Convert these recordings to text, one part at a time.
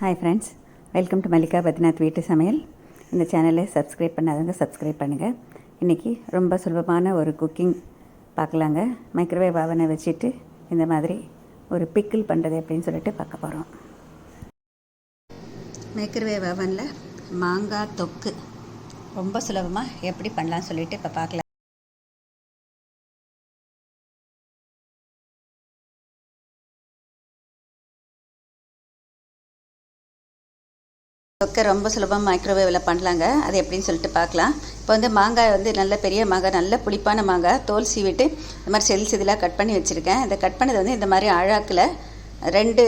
Hi friends welcome to Mallika Badrinath வீட்டு சமையல் இந்த சேனலை சப்ஸ்கிரைப் பண்ணாதவங்க சப்ஸ்கிரைப் பண்ணுங்கள் இன்றைக்கி ரொம்ப சுலபமான ஒரு குக்கிங் பார்க்கலாங்க. மைக்ரோவேவ் அவனை வச்சுட்டு இந்த மாதிரி ஒரு பிக்கிள் பண்ணுறது அப்படின்னு சொல்லிட்டு பார்க்க போகிறோம் மைக்ரோவேவ் அவனில் மாங்காய் தொக்கு ரொம்ப சுலபமாக எப்படி பண்ணலான்னு சொல்லிட்டு இப்போ பார்க்கலாம். தொக்கை ரொம்ப சுலபமாக மைக்ரோவேவில் பண்ணலாங்க. அது எப்படின்னு சொல்லிட்டு பார்க்கலாம். இப்போ வந்து மாங்காய் வந்து நல்ல பெரிய மாங்காய் நல்ல புளிப்பான மாங்காய் தோல் சீவிட்டு இந்த மாதிரி செல் செதிலாக கட் பண்ணி வச்சுருக்கேன். இந்த கட் பண்ணது வந்து இந்த மாதிரி அழாக்கில் ரெண்டு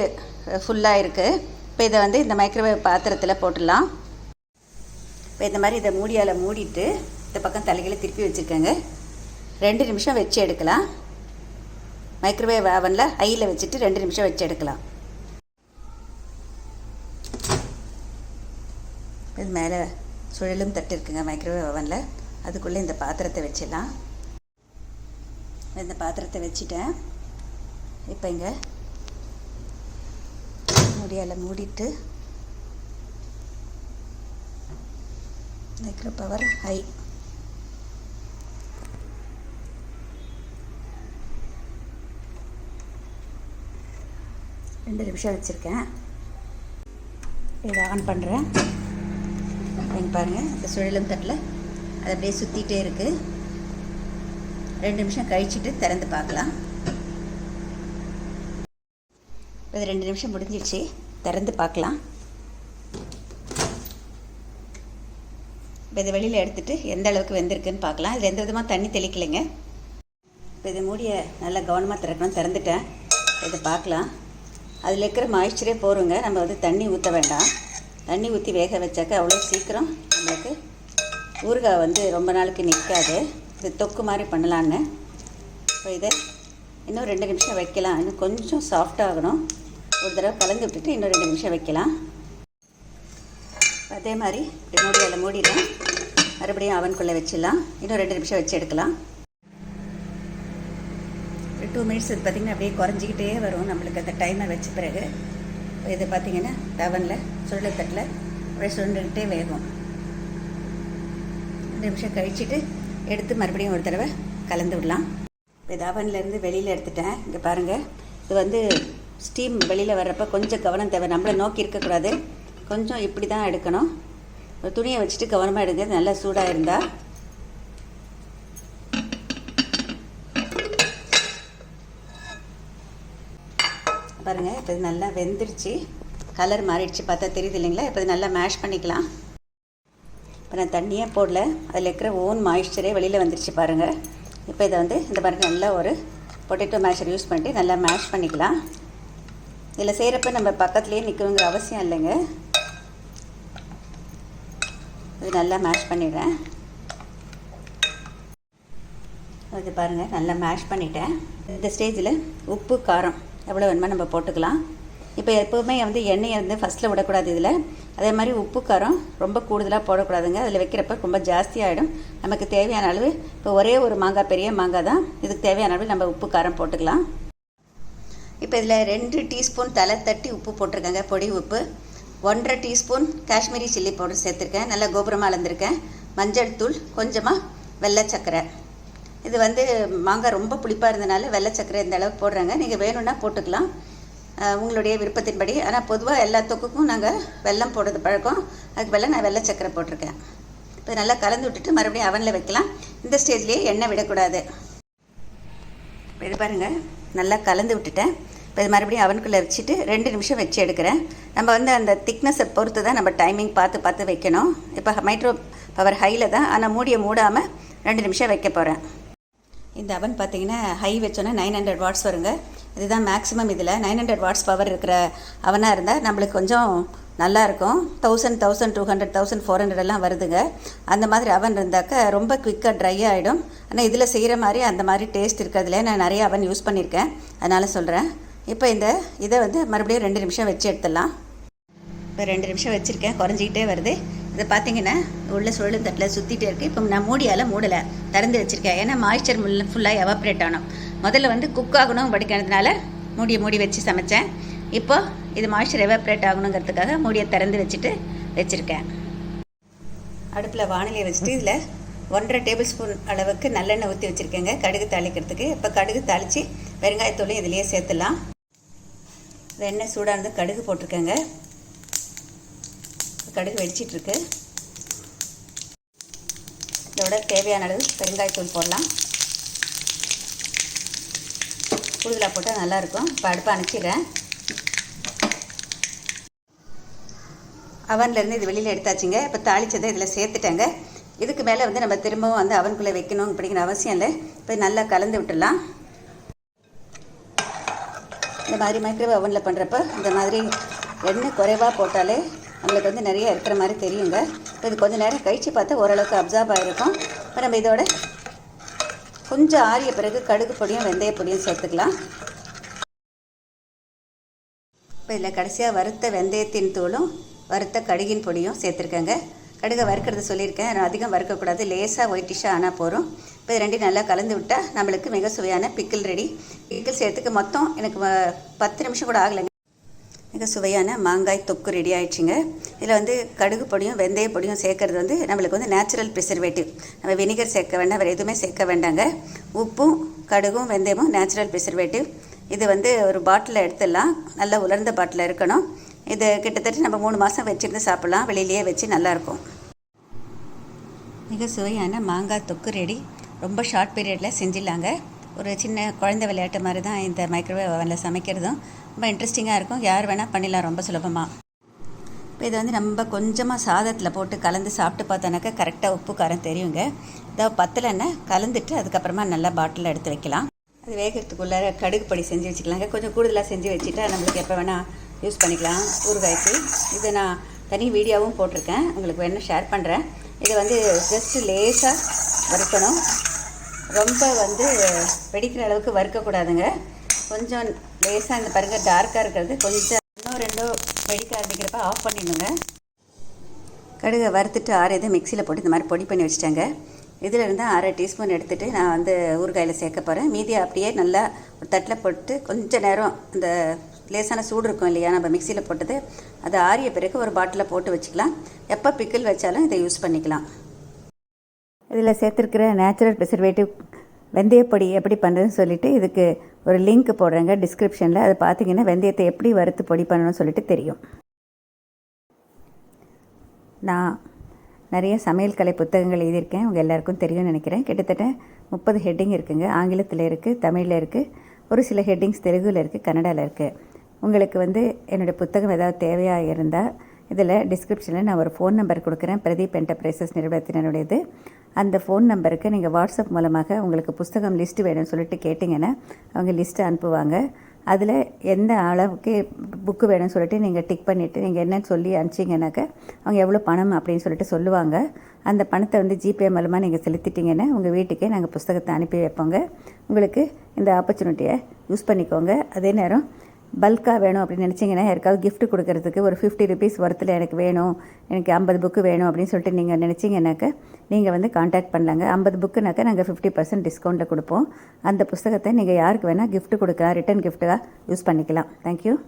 ஃபுல்லாக இருக்குது இப்போ இதை வந்து இந்த மைக்ரோவேவ் பாத்திரத்தில் போட்டுடலாம். இப்போ இந்த மாதிரி இதை மூடியால் மூடிட்டு இந்த பக்கம் தலைகளை திருப்பி வச்சுருக்கேங்க. ரெண்டு நிமிஷம் வச்சு எடுக்கலாம். மைக்ரோவேவ் அவனில் ஹையில் வச்சுட்டு ரெண்டு நிமிஷம் வச்சு எடுக்கலாம். இது மேலே சுழலும் தட்டு இருக்குங்க மைக்ரோவேவ் ஓவனில் அதுக்குள்ளே இந்த பாத்திரத்தை வச்சிடலாம். இந்த பாத்திரத்தை வச்சுட்டேன். இப்போ இங்கே முடியால் மூடிட்டு மைக்ரோ பவர் ஹை ரெண்டு நிமிஷம் வச்சுருக்கேன். இதை ஆன் பண்ணுறேன் இங்கே பாருங்கள் இந்த சுழலும் தட்டில். அது அப்படியே சுற்றிட்டே இருக்குது ரெண்டு நிமிஷம் கழிச்சுட்டு திறந்து பார்க்கலாம். இது ரெண்டு நிமிஷம் முடிஞ்சிடுச்சு திறந்து பார்க்கலாம். இப்போ இதை வெளியில் எடுத்துகிட்டு எந்த அளவுக்கு வெந்திருக்குன்னு பார்க்கலாம். இதில் எந்த விதமாக தண்ணி தெளிக்கலைங்க. இப்போ இதை மூடிய நல்லா கவனமாக திறக்கணும். திறந்துட்டேன். இதை பார்க்கலாம். அதில் இருக்கிற மாய்ச்சரே போருங்க. நம்ம வந்து தண்ணி ஊற்ற வேண்டாம். தண்ணி ஊற்றி வேக வச்சாக்க அவ்வளோ சீக்கிரம் நம்மளுக்கு ஊறுகாய் வந்து ரொம்ப நாளைக்கு நிற்காது இது தொக்கு மாதிரி பண்ணலான்னு. இப்போ இதை இன்னும் ரெண்டு நிமிஷம் வைக்கலாம். இன்னும் கொஞ்சம் சாஃப்டாகணும் ஒரு தடவை கலந்து விட்டுட்டு இன்னும் ரெண்டு நிமிஷம் வைக்கலாம். அதே மாதிரி இப்படி மூடி அதில் மூடிடலாம். மறுபடியும் அவனுக்குள்ளே வச்சிடலாம். இன்னும் ரெண்டு நிமிஷம் வச்சு எடுக்கலாம். ஒரு டூ மினிட்ஸ் இது பார்த்திங்கன்னா அப்படியே குறைஞ்சிக்கிட்டே வரும். நம்மளுக்கு அந்த டைமை வச்ச பிறகு. இது பார்த்திங்கன்னா தவனில் சுழத்தட்டில் அப்படியே சுருண்டுக்கிட்டே வேகும். ரெண்டு நிமிஷம் கழிச்சிட்டு எடுத்து மறுபடியும் ஒரு தடவை கலந்து விடலாம். இப்போ இது அவன்லேருந்து வெளியில் எடுத்துட்டேன். இங்கே பாருங்கள் இது வந்து ஸ்டீம் வெளியில் வர்றப்ப கொஞ்சம் கவனம் தேவை. நம்மளை நோக்கி இருக்கக்கூடாது. கொஞ்சம் இப்படி தான் எடுக்கணும். ஒரு துணியை வச்சுட்டு கவனமாக எடுங்க. நல்லா சூடாக இருந்தால் பாருங்கள் இப்போ இது நல்லா வெந்துருச்சு. கலர் மாறிடுச்சு பார்த்தா தெரியுது இல்லைங்களா? இப்போ இது நல்லா மேஷ் பண்ணிக்கலாம். இப்போ நான் தண்ணியே போடல. அதில் இருக்கிற ஓன் மாய்ஸ்சரே வெளியில் வந்துருச்சு பாருங்கள் இப்போ இதை வந்து இந்த மாதிரி நல்லா ஒரு பொட்டேட்டோ மேஷர் யூஸ் பண்ணிட்டு நல்லா மேஷ் பண்ணிக்கலாம். இதில் செய்கிறப்ப நம்ம பக்கத்துலேயே நிற்கணுங்கிற அவசியம் இல்லைங்க. இது நல்லா மேஷ் பண்ணிடுறேன். அது பாருங்கள் நல்லா மேஷ் பண்ணிட்டேன். இந்த ஸ்டேஜில் உப்பு காரம். எவ்வளோ வேணுமோ நம்ம போட்டுக்கலாம். இப்போ எப்போவுமே வந்து எண்ணெயை வந்து ஃபஸ்ட்டில் விடக்கூடாது இதில். அதே மாதிரி உப்பு காரம் ரொம்ப கூடுதலாக போடக்கூடாதுங்க. அதில் வைக்கிறப்ப ரொம்ப ஜாஸ்தியாகிடும் நமக்கு தேவையான அளவு இப்போ ஒரே ஒரு மாங்காய் பெரிய மாங்காய் தான். இதுக்கு தேவையான அளவு நம்ம உப்பு காரம் போட்டுக்கலாம். இப்போ இதில் ரெண்டு டீஸ்பூன் தலை தட்டி உப்பு போட்டிருக்கேங்க பொடி உப்பு. ஒன்றரை டீஸ்பூன் காஷ்மீரி சில்லி பவுடர் சேர்த்துருக்கேன். நல்லா கோபுரமாக அளந்திருக்கேன். மஞ்சள் தூள் கொஞ்சமாக வெள்ளை சர்க்கரை. இது வந்து மாங்காய் ரொம்ப புளிப்பாக இருந்தனால வெள்ளை சர்க்கரை இந்த அளவுக்கு போடுறாங்க. நீங்கள் வேணும்னா போட்டுக்கலாம். உங்களுடைய விருப்பத்தின்படி. ஆனால் பொதுவாக எல்லா தொக்குக்கும் நாங்கள் வெள்ளம் போடுறது பழக்கம். அதுக்கு பதிலாக நான் வெள்ளை சர்க்கரை போட்டிருக்கேன். இப்போ நல்லா கலந்து விட்டுட்டு மறுபடியும் அவனில் வைக்கலாம். இந்த ஸ்டேஜ்லேயே எண்ணெய் விடக்கூடாது. இப்போ இது பாருங்கள் நல்லா கலந்து விட்டுட்டேன். இப்போ இது மறுபடியும் அவனுக்குள்ளே வச்சுட்டு ரெண்டு நிமிஷம் வச்சு எடுக்கிறேன். நம்ம வந்து அந்த திக்னஸை பொறுத்து தான் நம்ம டைமிங் பார்த்து பார்த்து வைக்கணும். இப்போ மைக்ரோ பவர் ஹையில் தான். ஆனால் மூடியை மூடாமல் ரெண்டு நிமிஷம் வைக்க போகிறேன் இந்த அவன் பார்த்தீங்கன்னா ஹை வச்சோன்னா நைன் ஹண்ட்ரட் வாட்ஸ் வருங்க. இதுதான் மேக்ஸிமம் இதில். நைன் ஹண்ட்ரட் வாட்ஸ் பவர் இருக்கிற அவனாக இருந்தால் நம்மளுக்கு கொஞ்சம் நல்லாயிருக்கும் thousand thousand two hundred thousand four hundred எல்லாம் வருதுங்க. அந்த மாதிரி அவன் இருந்தாக்க ரொம்ப குயிக்காக ட்ரை ஆகிடும் ஆனால் இதில் செய்கிற மாதிரி அந்த மாதிரி டேஸ்ட் இருக்கிறதுல நான் நிறைய அவன் யூஸ் பண்ணியிருக்கேன் அதனால் சொல்கிறேன் இப்போ இந்த இதை வந்து மறுபடியும் ரெண்டு நிமிஷம் வச்சு எடுத்துடலாம். இப்போ ரெண்டு நிமிஷம் வச்சுருக்கேன். குறைஞ்சிக்கிட்டே வருது. இதை பார்த்தீங்கன்னா உள்ள சுழலும் தட்டில் சுற்றிட்டு இருக்குது இப்போ நான் மூடியால் மூடலை திறந்து வச்சுருக்கேன். ஏன்னா மாய்ச்சர் முள்ள ஃபுல்லாக எவாப்ரேட் ஆகணும் முதல்ல வந்து குக் ஆகணும் படிக்கிறதுனால மூடி மூடி வச்சு சமைச்சேன். இப்போது இது மாய்ஸ்சர் எவாப்ரேட் ஆகணுங்கிறதுக்காக மூடியை திறந்து வச்சுட்டு வச்சுருக்கேன். அடுப்பில் வானிலை வச்சுட்டு இதில் ஒன்றரை டேபிள் ஸ்பூன் அளவுக்கு நல்லெண்ணெய் ஊற்றி வச்சுருக்கேங்க. கடுகு தாளிக்கிறதுக்கு. இப்போ கடுகு தாளித்து வெங்காயத்தூளையும் இதிலேயே சேர்த்துலாம் எண்ணெய் சூடானது கடுகு போட்டிருக்கேங்க. கடுகு வெடிச்சிட்ருக்கு. இதோட தேவையான அளவு பெருங்காயத்தூள் போடலாம். கூடுதலாக போட்டால் நல்லாயிருக்கும் இப்போ அடுப்பை அனுப்பிச்சிடுறேன் அவன்லேருந்து இது வெளியில் எடுத்தாச்சுங்க. இப்போ தாளிச்சதை இதில் சேர்த்துட்டேங்க. இதுக்கு மேலே வந்து நம்ம திரும்பவும் வந்து அவனுக்குள்ளே வைக்கணும் அப்படிங்கிற அவசியம் இல்லை. இப்போ நல்லா கலந்து விட்டுடலாம். இந்த மாதிரி மைக்ரோவேவ் அவனில் பண்ணுறப்ப இந்த மாதிரி எண்ணெய் குறைவாக போட்டாலே நம்மளுக்கு வந்து நிறைய இருக்கிற மாதிரி தெரியுங்க. இப்போ இது கொஞ்சம் நேரம் கழித்து பார்த்தா ஓரளவுக்கு அப்சார்ப் ஆகிருக்கும் இப்போ நம்ம இதோட கொஞ்சம் ஆறிய பிறகு கடுகு பொடியும் வெந்தய பொடியும் சேர்த்துக்கலாம். இப்போ இதில் கடைசியாக வறுத்த வெந்தயத்தின் தூளும் வறுத்த கடுகின் பொடியும் சேர்த்துருக்கேங்க. கடுகை வறுக்கிறது சொல்லியிருக்கேன். நான் அதிகம் வறுக்கக்கூடாது. லேசாக ஒயிட்டிஷாக ஆனால் போகிறோம் இப்போ இது ரெண்டையும் நல்லா கலந்து விட்டால் நம்மளுக்கு மிக சுவையான பிக்கிள் ரெடி பிக்கிள் சேர்த்துக்கு மொத்தம் எனக்கு பத்து நிமிஷம் கூட ஆகலைங்க. மிக சுவையான மாங்காய் தொக்கு ரெடி ஆயிடுச்சுங்க. இதில் வந்து கடுகு பொடியும் வெந்தய பொடியும் சேர்க்கறது வந்து நம்மளுக்கு வந்து நேச்சுரல் ப்ரிசர்வேட்டிவ் நம்ம வினிகர் சேர்க்க வேண்டாம் வேறு எதுவுமே சேர்க்க வேண்டாங்க. உப்பும் கடுகும் வெந்தயமும் நேச்சுரல் ப்ரிசர்வேட்டிவ் இது வந்து ஒரு பாட்டிலில் எடுத்துடலாம். நல்லா உலர்ந்த பாட்டில் இருக்கணும். இது கிட்டத்தட்ட நம்ம மூணு மாதம் வச்சுருந்து சாப்பிட்லாம். வெளியிலேயே வச்சு நல்லாயிருக்கும். மிக சுவையான மாங்காய் தொக்கு ரெடி. ரொம்ப ஷார்ட் பீரியடில் செஞ்சிடலாங்க. ஒரு சின்ன குழந்தை விளையாட்டு மாதிரி தான் இந்த மைக்ரோவேவ் அவனில் சமைக்கிறதும். ரொம்ப இன்ட்ரெஸ்டிங்காக இருக்கும். யார் வேணால் பண்ணிடலாம். ரொம்ப சுலபமாக இப்போ இதை வந்து நம்ம கொஞ்சமாக சாதத்தில் போட்டு கலந்து சாப்பிட்டு பார்த்தோன்னாக்கா கரெக்டாக உப்பு காரம் தெரியுங்க. இதை பத்தலைன்னா கலந்துட்டு அதுக்கப்புறமா நல்லா பாட்டிலில் எடுத்து வைக்கலாம். அது வேகிறதுக்குள்ளார கடுகு பொடி செஞ்சு வச்சுக்கலாங்க. கொஞ்சம் கூடுதலாக செஞ்சு வச்சுட்டா நம்மளுக்கு எப்போ வேணால் யூஸ் பண்ணிக்கலாம். ஊறுகாய்க்கு. இதை நான் தனி வீடியோவும் போட்டிருக்கேன். உங்களுக்கு வேணால் ஷேர் பண்ணுறேன் இதை வந்து ஜஸ்ட்டு லேசாக வறுக்கணும். ரொம்ப வந்து வெடிக்கிற அளவுக்கு வறுக்கக்கூடாதுங்க. கொஞ்சம் லேசாக இந்த பாருங்க டார்க்காக இருக்கிறது. கொஞ்சம் இன்னும் ரெண்டோ வெடிக்க ஆரம்பிக்கிறப்ப ஆஃப் பண்ணிடுங்க. கடுகை வறுத்துட்டு ஆறியதை மிக்சியில் போட்டு இந்த மாதிரி பொடி பண்ணி வச்சுட்டாங்க. இதில் இருந்தால் அரை டீஸ்பூன் எடுத்துகிட்டு நான் வந்து ஊறுகாயில் சேர்க்க போகிறேன் மீதி அப்படியே நல்லா ஒரு தட்டில் போட்டு கொஞ்சம் நேரம் இந்த லேசான சூடு இருக்கும் இல்லையா நம்ம மிக்சியில் போட்டது அது ஆறிய பிறகு ஒரு பாட்டிலில் போட்டு வச்சுக்கலாம். எப்போ பிக்கிள் வச்சாலும் இதை யூஸ் பண்ணிக்கலாம். இதில் சேர்த்துருக்கிற நேச்சுரல் ப்ரிசர்வேட்டிவ் வெந்தயப்பொடி எப்படி பண்ணுறதுன்னு சொல்லிட்டு இதுக்கு ஒரு லிங்க் போடுறேங்க டிஸ்கிரிப்ஷனில் அதை பார்த்தீங்கன்னா வெந்தயத்தை எப்படி வறுத்து பொடி பண்ணணும்னு சொல்லிட்டு தெரியும். நான் நிறைய சமையல் கலை புத்தகங்கள் எழுதியிருக்கேன். உங்கள் எல்லாருக்கும் தெரியும்னு நினைக்கிறேன். கிட்டத்தட்ட முப்பது ஹெட்டிங் இருக்குங்க. ஆங்கிலத்தில் இருக்குது தமிழில் இருக்குது ஒரு சில ஹெட்டிங்ஸ் தெலுங்கில் இருக்குது கன்னடாவில் இருக்குது உங்களுக்கு வந்து என்னோடய புத்தகம் ஏதாவது தேவையாக இருந்தால் இதில் டிஸ்கிரிப்ஷனில் நான் ஒரு ஃபோன் நம்பர் கொடுக்குறேன். பிரதீப் என்டர்பிரைசஸ் நிறுவனத்தினருடையது. அந்த ஃபோன் நம்பருக்கு நீங்கள் வாட்ஸ்அப் மூலமாக உங்களுக்கு புஸ்தகம் லிஸ்ட்டு வேணும்னு சொல்லிட்டு கேட்டிங்கன்னா அவங்க லிஸ்ட்டு அனுப்புவாங்க. அதில் எந்த அளவுக்கு புக்கு வேணும்னு சொல்லிட்டு நீங்கள் டிக் பண்ணிவிட்டு நீங்கள் என்னன்னு சொல்லி அனுப்பிச்சிங்கனாக்கா அவங்க எவ்வளோ பணம் அப்படின்னு சொல்லிட்டு சொல்லுவாங்க. அந்த பணத்தை வந்து ஜிபே மூலமாக நீங்கள் செலுத்திட்டீங்கன்னா உங்கள் வீட்டுக்கே நாங்கள் புஸ்தகத்தை அனுப்பி வைப்போங்க. உங்களுக்கு இந்த ஆப்பர்ச்சுனிட்டியை யூஸ் பண்ணிக்கோங்க. அதே நேரம் பல்காக வேணும் அப்படின்னு நினச்சிங்கன்னா யாருக்காவது கிஃப்ட் கொடுக்கறதுக்கு ஒரு ஃபிஃப்டி ருபீஸ் ஒர்த்தில் எனக்கு வேணும் எனக்கு ஐம்பது புக்கு வேணும் அப்படின்னு சொல்லிட்டு நீங்கள் நினச்சிங்கன்னாக்க நீங்கள் வந்து காண்டாக்ட் பண்ணலாங்க. ஐம்பது புக்குனாக்கா நாங்கள் ஃபிஃப்டி பர்சன்ட் டிஸ்கவுண்ட்டில் கொடுப்போம். அந்த புஸ்தகத்தை நீங்கள் யாருக்கு வேணால் கிஃப்ட் கொடுக்கலாம் ரிட்டன் கிஃப்ட்டாக யூஸ் பண்ணிக்கலாம். Thank you